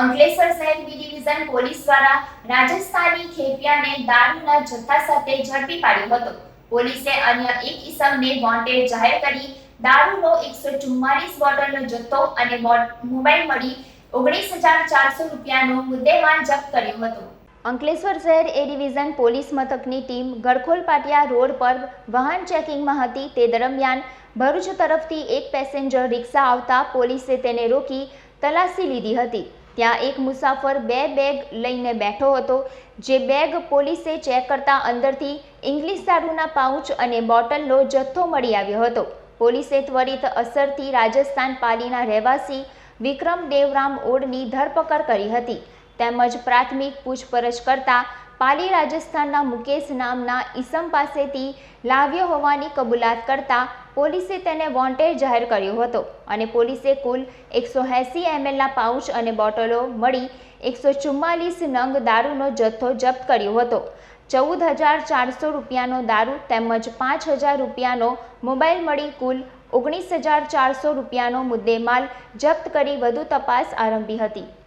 અંકલેશ્વર શહેર B division police દ્વારા રાજસ્થાની ખેપિયાને દારૂના જથ્થા સાથે ઝડપી પાડ્યો હતો. પોલીસે અન્ય એક ઇસમને વોન્ટેડ જાહેર કરી દારૂનો એકસો ચુમ્માલીસ બોટલનો જથ્થો અને મોબાઈલ મળી ઓગણીસ હજાર ચારસો રૂપિયાનો મુદ્દેમાલ જપ્ત કર્યો હતો. અંકલેશ્વર શહેર એ ડિવિઝન પોલીસ મથકની ટીમ ગરખોલ પાટિયા રોડ પર વાહન ચેકિંગમાં હતી. તે દરમિયાન ભરૂચ તરફથી એક પેસેન્જર રિક્ષા આવતા પોલીસે તેને રોકી તલાશી લીધી હતી. ત્યાં એક મુસાફર બે બેગ લઈને બેઠો હતો. જે બેગ પોલીસે ચેક કરતા અંદરથી ઇંગ્લિશ દારૂના પાઉચ અને બોટલનો જથ્થો મળી આવ્યો હતો. પોલીસે ત્વરિત અસરથી રાજસ્થાન પાલીના રહેવાસી વિક્રમ દેવરામ ઓડની ધરપકડ કરી હતી. તેમજ પ્રાથમિક પૂછપરછ કરતા પાલી રાજસ્થાનના મુકેશ નામના ઈસમ પાસેથી લાવ્યો હોવાની કબૂલાત કરતા પોલીસે તેને વોન્ટેડ જાહેર કર્યો હતો અને પોલીસે કુલ એકસો એંસી એમએલના પાઉચ અને બોટલો મળી એકસો ચુમ્માલીસ નંગ દારૂનો જથ્થો જપ્ત કર્યો હતો. ચૌદ હજાર ચારસો રૂપિયાનો દારૂ તેમજ પાંચ હજાર રૂપિયાનો મોબાઈલ મળી કુલ ઓગણીસ હજાર ચારસો રૂપિયાનો મુદ્દેમાલ જપ્ત કરી વધુ તપાસ આરંભી હતી.